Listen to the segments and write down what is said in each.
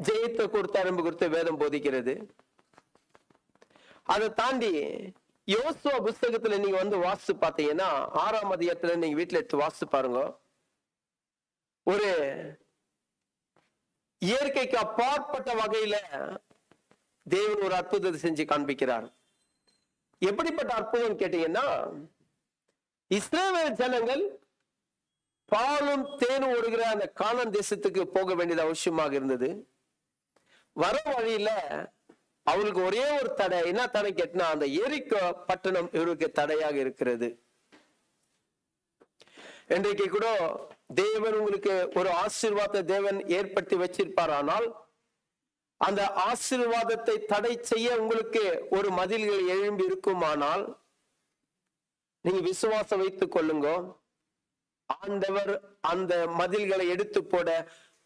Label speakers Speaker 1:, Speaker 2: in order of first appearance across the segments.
Speaker 1: ஜெயத்தை கொடுத்து அரும்பு கொடுத்து வேதம் போதிக்கிறது. அதை தாண்டி யோசுவா புஸ்தகத்துல நீங்க வந்து வாசித்து பார்த்தீங்கன்னா ஆறாம் அதிகாரத்துல நீங்க வீட்டுல எடுத்து வாசித்து பாருங்க. ஒரு இயற்கைக்கு அப்பாற்பட்ட வகையில தேவன் ஒரு அற்புதத்தை செஞ்சு காண்பிக்கிறார். எப்படிப்பட்ட அற்புதம் கேட்டீங்கன்னா இஸ்ரேல் ஜனங்கள் பாலும் தேனும் ஓடுகிற அந்த காணம் தேசத்துக்கு போக வேண்டியது அவசியமாக இருந்தது. வர வழியில அவங்களுக்கு ஒரே ஒரு தடை. என்ன தடை கேட்டினா அந்த எரிக்கோ பட்டணம் இவருக்கு தடையாக இருக்கிறது. இன்றைக்கு கூட தேவன் உங்களுக்கு ஒரு ஆசீர்வாத தேவன் ஏற்படுத்தி வச்சிருப்பார். ஆனால் அந்த ஆசீர்வாதத்தை தடை செய்ய உங்களுக்கு ஒரு மதில்கள் எழும்பி இருக்குமானால் நீங்க விசுவாசம் வைத்துக் கொள்ளுங்க. ஆண்டவர் அந்த மதில்களை எடுத்து போட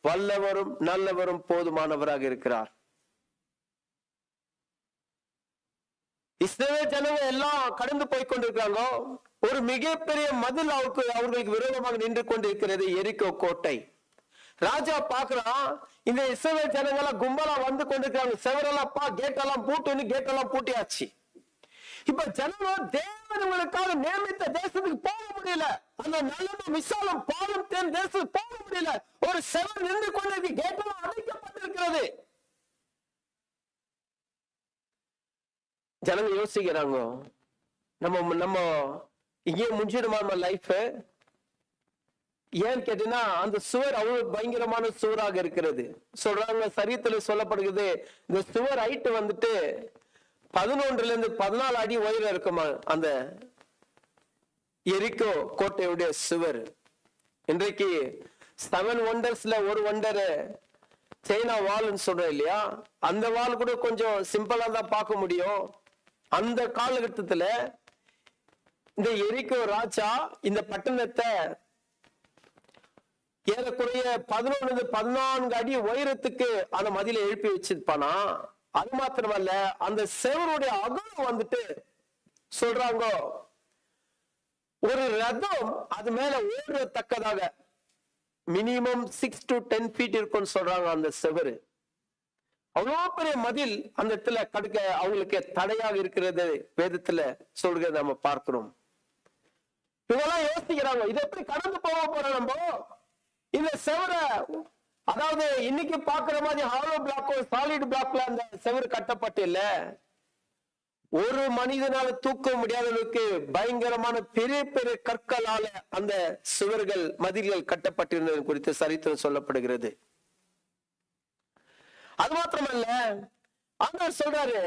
Speaker 1: வல்லவரும் நல்லவரும் போதுமானவராக இருக்கிறார். இஸ்ரேல் ஜனங்க எல்லாம் கடந்து போய் கொண்டிருக்காங்க ஒரு மிகப்பெரிய மதில் அவருக்கு அவர்களுக்கு விரோதமாக நின்று கொண்டிருக்கிறது எரிக்கோ கோட்டை. ராஜா பாக்குறான் இந்த இஸ்ரேல் ஜனங்கெல்லாம் கும்பலா வந்து கொண்டிருக்காங்க செவரெல்லாம் பா கேட்டெல்லாம் பூட்டுன்னு கேட்டெல்லாம் பூட்டியாச்சு. இப்ப ஜனங்க தேவனுங்களுக்காக நியமித்த தேசத்துக்கு போக முடியல. அந்த நல்ல விசாலம் பாலும் தேன் தேசத்துக்கு போக முடியல. ஒரு செவன் நின்று கொண்டிருக்கு கேட்டெல்லாம் அடைக்கப்பட்டிருக்கிறது ஜனங்க யோசிக்கிறாங்க? நம்ம நம்ம இங்கே முடிஞ்சிடுமா நம்ம லைஃப் ஏன்னு கேட்டீங்கன்னா அந்த சுவர் அவ்வளவு பயங்கரமான சுவராக இருக்கிறது. சொல்றாங்க சரியத்துல சொல்லப்படுகிறது இந்த சுவர் ஹைட் வந்துட்டு பதினொன்றுல இருந்து பதினாலு அடி உயரம் இருக்குமா? அந்த எரிக்கோ கோட்டையுடைய சுவர். இன்றைக்கு செவன் ஒண்டர்ஸ்ல ஒரு ஒண்டர் சைனா வால்னு சொல்றோம் இல்லையா? அந்த வால் கூட கொஞ்சம் சிம்பிளா தான் பார்க்க முடியும். அந்த காலகட்டத்துல இந்த எரிக்கோ ராஜா இந்த பட்டணத்தை ஏறக்குறைய பதினொன்று பதினான்கு அடி உயரத்துக்கு அந்த மதியில எழுப்பி வச்சிருப்பானா? அது மாத்திரமல்ல அந்த செவருடைய அகலம் வந்துட்டு சொல்றாங்க ஒரு ரதம் அது மேல ஓடுறத்தக்கதாக minimum six to ten feet இருக்கும்னு சொல்றாங்க அந்த செவரு. அவ்வளோ பெரிய மதில் அந்த இடத்துல கடுக்க அவங்களுக்கு தடையாக இருக்கிறது வேதத்துல சொல்கிறத நம்ம பார்க்கிறோம். இவங்கெல்லாம் யோசிக்கிறாங்க இதை எப்படி கடந்து போக போறோம் நம்ம? இந்த செவரை அதாவது இன்னைக்கு பாக்குற மாதிரி ஹாலோ பிளாக்கோ சாலிட் பிளாக்ல அந்த செவரு கட்டப்பட்டு இல்ல. ஒரு மனிதனால தூக்க முடியாத அளவுக்கு பயங்கரமான பெரிய பெரிய கற்களால அந்த சுவர்கள் மதில்கள் கட்டப்பட்டிருந்தது குறித்து சரித்திரம் சொல்லப்படுகிறது. அது மாத்திரமல்ல ஆண்டவர் சொல்றாரு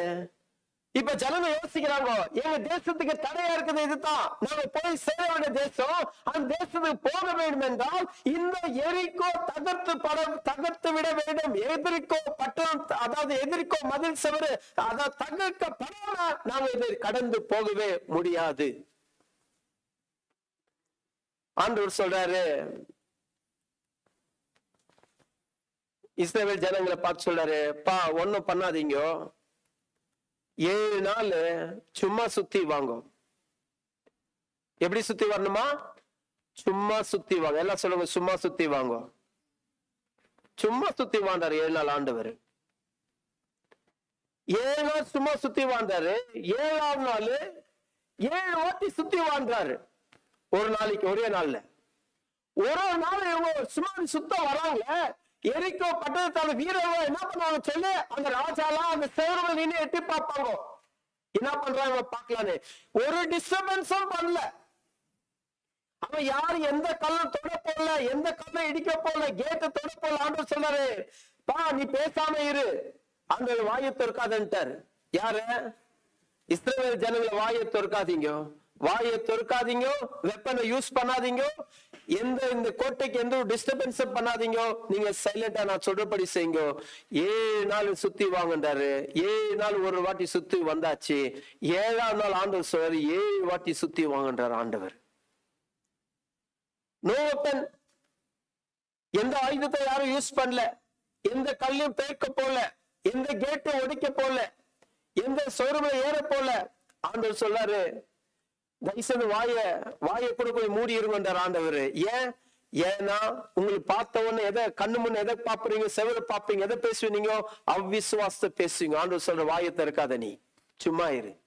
Speaker 1: இப்ப ஜனங்க யோசிக்கிறாங்க எங்க தேசத்துக்கு தடையா இருக்குது இதுதான். நாங்க போய் சேர வேண்டிய தேசம் அந்த தேசத்துக்கு போக வேண்டும் என்றால் இந்த எரிக்கோ தகர்த்து படம் தகர்த்து விட வேண்டும். எதிரிக்கோ பட்டம் அதாவது எதிரிக்கோ மதில் செவரு அதாவது தகர்க்கப்படாம நாங்க இதை கடந்து போகவே முடியாது. ஆண்டவர் சொல்றாரு இஸ்ரேல் ஜனங்களை பார்த்து சொல்றாரு பா ஒன்னும் பண்ணாதீங்க. ஏழு நாள் சும்மா சுத்தி வாங்கும். எப்படி சுத்தி வரணுமா? சும்மா சுத்தி வாங்க. எல்லாம் சொல்லுங்க சும்மா சுத்தி வாங்கும் சும்மா சுத்தி வாழ்ந்தாரு ஏழு நாள் ஆண்டவர். ஏழு நாள் சும்மா சுத்தி வாழ்ந்தாரு. ஏழாவது நாள் ஏழு வாட்டி சுத்தி வாழ்ந்தாரு. ஒரு நாளைக்கு ஒரே நாள்ல. ஒரு ஒரு நாள் இவங்க சும்மா சுத்த வராங்க. எரிக்கோ பட்டணத்தோட வீரர்கள் என்ன பண்ணுவாங்க சொல்லு? அந்த ராஜாலாம் அந்த சேவர்கள் நின்று எட்டி பார்ப்பாங்க. என்ன பண்றாங்க பார்க்கலான்னு? ஒரு டிஸ்டர்பன்ஸும் பண்ணல. அவன் யாரு? எந்த கல்லும் தொட போடல. எந்த கல்லும் இடிக்க போடல. கேட்டை தொட போடல. ஆண்டு சொன்னாரு பா நீ பேசாம இரு. அந்த வாயை திறக்காதன்ட்டாரு. யாரு? இஸ்ரேல் ஜனங்களை வாயை திறக்காதீங்க. வாயை திறக்காதீங்க. வெப்பனை யூஸ் பண்ணாதீங்க. எந்த இந்த கோட்டைக்கு எந்த ஒரு டிஸ்டர்பன்ஸ் பண்ணாதீங்க. நீங்க சைலண்டா நான் சொல்றபடி செய்யுங்க. ஏழு நாள் சுத்தி வாங்கினாரு ஏழு நாள் ஒரு வாட்டி சுத்தி வந்தாச்சு. ஏழாம் நாள் ஆண்டவர் சொல்றாரு ஏழு வாட்டி சுத்தி வாங்கின்றார் ஆண்டவர். நோ வெப்பன் எந்த ஆயுதத்தை யாரும் யூஸ் பண்ணல. எந்த கல்லையும் பேர்க்க போல. எந்த கேட்டும் ஒடிக்க போல. எந்த சோறுமை ஏற போல. ஆண்டவர் சொல்றாரு தயவுசெய்து வாய வாயை கூட போய் மூடி இருங்கன்றார் ஆண்டவர். ஏன்? ஏன்னா உங்களுக்கு பார்த்த உடனே எதை கண்ணு முன்ன எதை பாப்புறீங்க செவில பாப்பீங்க எதை பேசுவீங்க அவ்விசுவாசத்தை பேசுவீங்க. ஆண்டவர் சொல்ற வாயத்தை இருக்காத நீ. சும்மா இரு.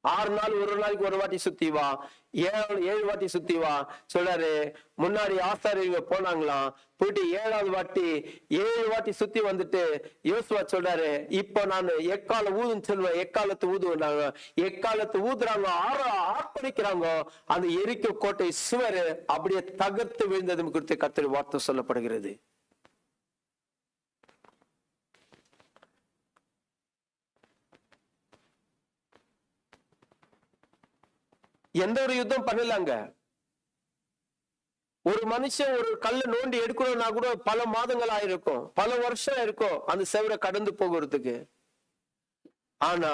Speaker 1: ஆறு நாள் ஒரு நாளைக்கு ஒரு வாட்டி சுத்தி வா. ஏழு ஏழு வாட்டி சுத்தி வா. சொல்றாரு முன்னாடி ஆசாரியங்க போனாங்களாம். போயிட்டு ஏழாவது வாட்டி ஏழு வாட்டி சுத்தி வந்துட்டு யோசுவா சொல்றாரு இப்போ நான் எக்கால ஊதுன்னு சொல்லுவேன். எக்காலத்து ஊதுனாங்க. எக்காலத்து ஊதுறாங்க. ஆற ஆர்ப்பணிக்கிறாங்க. அந்த எரிக்க கோட்டை சுவர் அப்படியே தகர்த்து விழுந்தது குறித்து கத்திரி வார்த்தை சொல்லப்படுகிறது. எந்த ஒரு யுத்தம் பண்ணலாங்க. ஒரு மனுஷன் ஒரு கல்லை நோண்டி எடுக்கணும்னா கூட பல மாதங்கள் ஆயிருக்கும். பல வருஷம் இருக்கும் அந்த செவரை கடந்து போகிறதுக்கு. ஆனா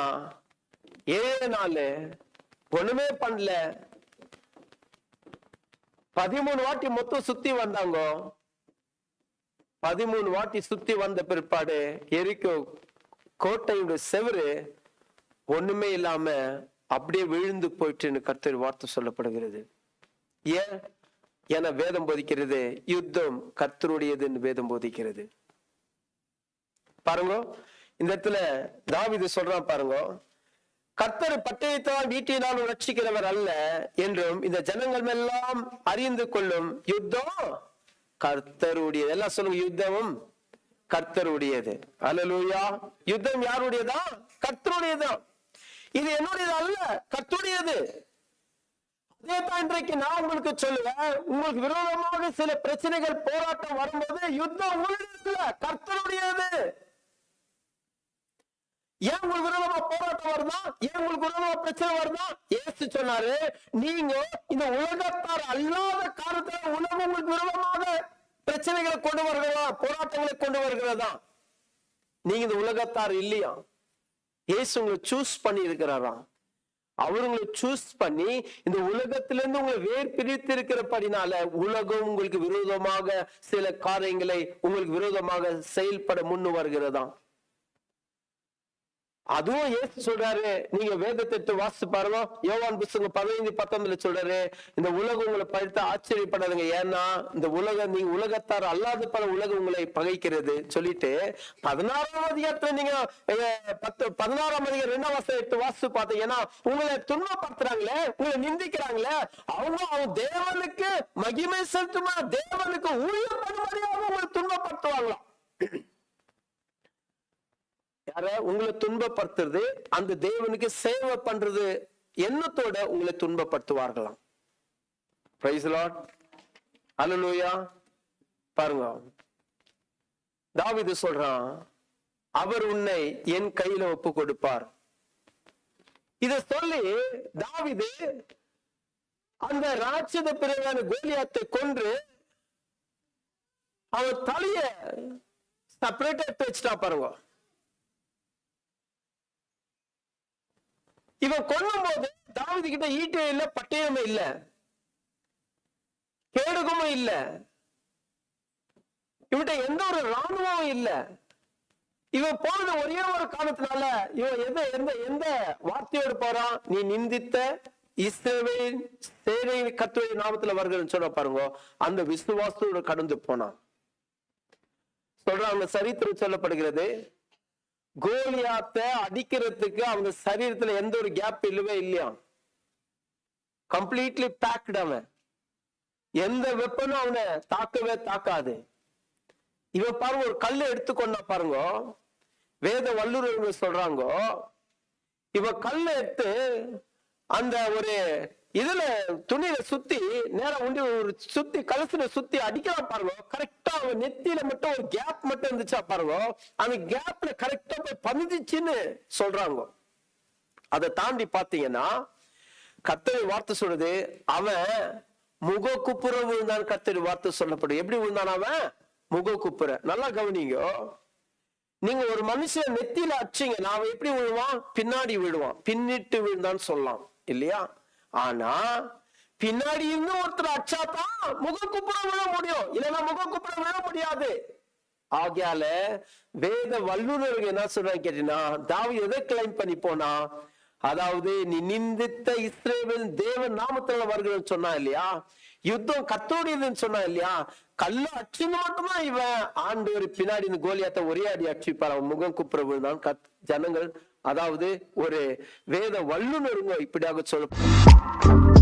Speaker 1: ஏழு நாள் ஒண்ணுமே பண்ணல. பதிமூணு வாட்டி மொத்தம் சுத்தி வந்தாங்க. பதிமூணு வாட்டி சுத்தி வந்த பிற்பாடு எரிக்கோ கோட்டையோட செவரு ஒண்ணுமே இல்லாம அப்படியே விழுந்து போயிட்டுன்னு கர்த்தர் வார்த்தை சொல்லப்படுகிறது. ஏன்? என வேதம் போதிக்கிறது யுத்தம் கர்த்தருடையதுன்னு வேதம் போதிக்கிறது. பாருங்க இந்த இடத்துல தாவிது சொல்றான் பாருங்க கர்த்தர் பட்டயத்தால் வீட்டினாலும் ரட்சிக்கிறவர் அல்ல என்றும் இந்த ஜனங்கள் எல்லாம் அறிந்து கொள்ளும் யுத்தம் கர்த்தருடையது. எல்லாம் சொல்லுங்க யுத்தமும் கர்த்தருடையது. அலலூயா யுத்தம் யாருடையதா? கர்த்தருடையதான் இது என்னுடையது அல்ல கத்துடையது அதே தான் இன்றைக்கு நான் உங்களுக்கு சொல்லுவேன் உங்களுக்கு விரோதமாக சில பிரச்சனைகள் போராட்டம் வரும்போது யுத்தம் உங்களுடைய கர்த்தருடையது. ஏன் உங்களுக்கு விரோதமா போராட்டம் வருதா ஏன் உங்களுக்கு விரோதமா பிரச்சனை வருதா ஏசு சொன்னாரு நீங்க இந்த உலகத்தார் அல்லாத காலத்துல உலகம் உங்களுக்கு விரோதமாக பிரச்சனைகளை கொண்டு வருகிறதா போராட்டங்களை கொண்டு வருகிறதா? நீங்க இந்த உலகத்தார் இல்லையா? இயேசு உங்களை சூஸ் பண்ணி இருக்கிறாராம் அவர் உங்களை சூஸ் பண்ணி இந்த உலகத்திலிருந்து உங்களை வேர் பிரித்து இருக்கிறபடினால உலகம் உங்களுக்கு விரோதமாக சில காரியங்களை உங்களுக்கு விரோதமாக செயல்பட முன்னு வருகிறதாம். அதுவும் ஏசு சொல்றாரு. நீங்க வேதத்தை எடுத்து வாசிச்சு பாருங்க. யோவான் புஸ்தகம் பதினைந்து பத்தொன்பதுல சொல்றாரு இந்த உலகம் உங்களை பழுத்து ஆச்சரியப்படாதுங்க. ஏன்னா இந்த உலகம் நீங்க உலகத்தார் அல்லாத பல உலகம் உங்களை பகைக்கிறது. சொல்லிட்டு பதினாறாம் அதிகாரத்துல நீங்க பத்து பதினாறாம் அதிகாரம் ரெண்டாம் வாசம் எடுத்து வாசிச்சு பார்த்தீங்கன்னா உங்களை துன்பப்படுத்துறாங்களே உங்களை நிந்திக்கிறாங்களே அவங்க அவங்க தேவனுக்கு மகிமை செலுத்துமா தேவனுக்கு ஊழியம் பண்ணும்படியாக உங்களை துன்பப்படுத்துவாங்களாம். யார உங்களை துன்பப்படுத்துறது அந்த தேவனுக்கு சேவை பண்றது எண்ணத்தோட உங்களை துன்பப்படுத்துவார்களாம். பிரைஸ் லார்ட் பாருங்க. தாவிது சொல்றான் அவர் உன்னை என் கையில ஒப்பு கொடுப்பார் இத சொல்லி தாவிது அந்த ராட்சத பிறகான கோலியாத்தை கொன்று அவன் தலைய செப்பரேட்டா எடுத்து வச்சுட்டா பாருங்க. இவன் கொல்லும் போது தாவீது கிட்ட ஈட்டே இல்ல பட்டயமே இல்ல. கேடுகமும் இல்ல. இவன்கிட்ட எந்த ஒரு ராணுவமும் இல்ல. இவன் போனது ஒரே ஒரு காரணத்தினால இவன் எந்த எந்த எந்த வார்த்தையோடு போறான்? நீ நிந்தித்த இஸ்ரவேல் சேவை கத்துவை நாமத்துல வருகிறன்னு சொல்ல பாருங்க. அந்த விசுவாசத்தோடு கடந்து போனான். சொல்றாங்க சரித்திரம் சொல்லப்படுகிறது. கோலியாத்த அடிக்கிறதுக்கு அவங்க சரீரத்துல எந்த ஒரு கேப் இல்லவே இல்லையா? கம்ப்ளீட்லி பேக்டு அவன். எந்த வெப்பனும் அவனை தாக்கவே தாக்காது. இவன் பாருங்க ஒரு கல்லை எடுத்துக்கொண்டா பாருங்க. வேத வல்லுறவங்க சொல்றாங்க இவ கல்லை எடுத்து அந்த ஒரு இதுல துணியில சுத்தி நேரம் உண்டி ஒரு சுத்தி கலசுல சுத்தி அடிக்கலாம் பாருங்க. கரெக்டா அவன் நெத்தியில மட்டும் ஒரு கேப் மட்டும் இருந்துச்சா பாருங்க. அந்த கேப்ல கரெக்டா போய் பதிஞ்சிச்சுன்னு சொல்றாங்க. அதை தாண்டி பாத்தீங்கன்னா கத்தரி வார்த்தை சொல்றது அவன் முக குப்புற விழுந்தான் கத்தரி வார்த்தை சொல்லப்படும் எப்படி விழுந்தான் அவன்? முக குப்புற. நல்லா கவனிங்க. நீங்க ஒரு மனுஷன் நெத்தியில அடிச்சீங்கன்னா அவன் எப்படி விழுவான்? பின்னாடி விழுவான். பின்னிட்டு விழுந்தான்னு சொல்லலாம். இல்லையா? ஆனா பின்னாடி இருந்து ஒருத்தர் அடிச்சாதான் முக குப்புற விழ முடியும். இல்லைன்னா முக குப்புற விழ முடியாது. ஆகையால வேத வல்லுநர்கள் என்ன சொல்றாங்க கேட்டீங்கன்னா தாவி எதை கிளைம் பண்ணி போனா அதாவது நீ நிந்தித்த இஸ்ரேவேல் தேவன் நாமத்துல வருகிறன்னு சொன்னா இல்லையா? யுத்தம் கத்தோடியதுன்னு சொன்னா இல்லையா? கல்ல அச்சுன்னு மட்டும்தான் இவன். ஆண்டவர் பின்னாடி இந்த கோலியாத்த ஒரே அடி அச்சுப்பார் அவன் முகம் குப்புற விழுந்தான். கத் ஜனங்கள் அதாவது ஒரு வேத வல்லுநருங்க இப்படியாக சொல்ல